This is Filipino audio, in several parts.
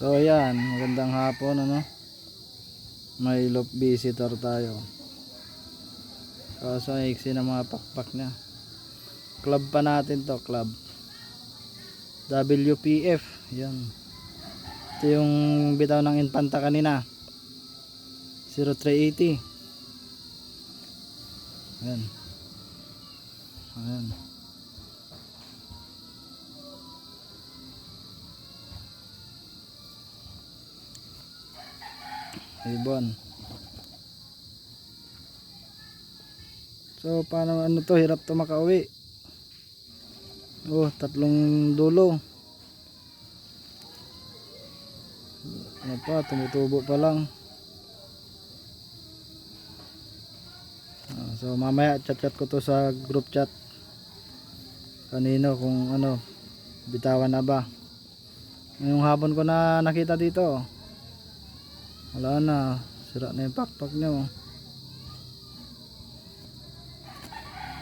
So ayan, magandang hapon ano. May loop visitor tayo. Kaso iksi ng mga pakpak niya. Club pa natin to, club. WPF, yan. Ito yung bitaw ng Infanta kanina. 0380. Ayan. Ayan. Ibon. So, paano ano to? Hirap to makauwi. Oh, tatlong dulo. Ano pa, tumutubo pa lang. Ah, so, mamaya chat-chat ko to sa group chat. Kanino kung ano, bitawan na ba. Ngayong hapon ko na nakita dito. Wala na, sira na yung pakpak niya. Oh.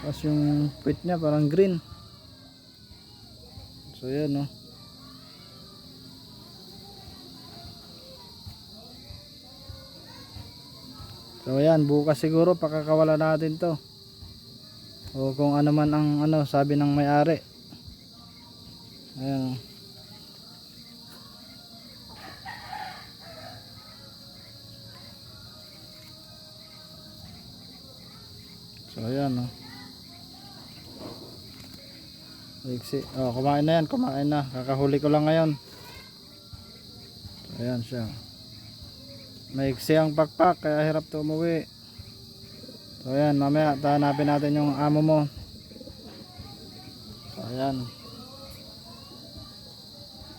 Tapos yung puwit niya parang green. So yan no. So yan, bukas siguro pakakawala natin to. O kung ano man ang ano sabi ng may-ari. Ayan. So ayan no. Iksi. Oh, kumain na yan, kumain na. Kakahuli ko lang ngayon. So, ayan siya. Maiksi ang pakpak, kaya hirap to umuwi. So ayan, mamaya tahanapin natin yung amo mo. So ayan.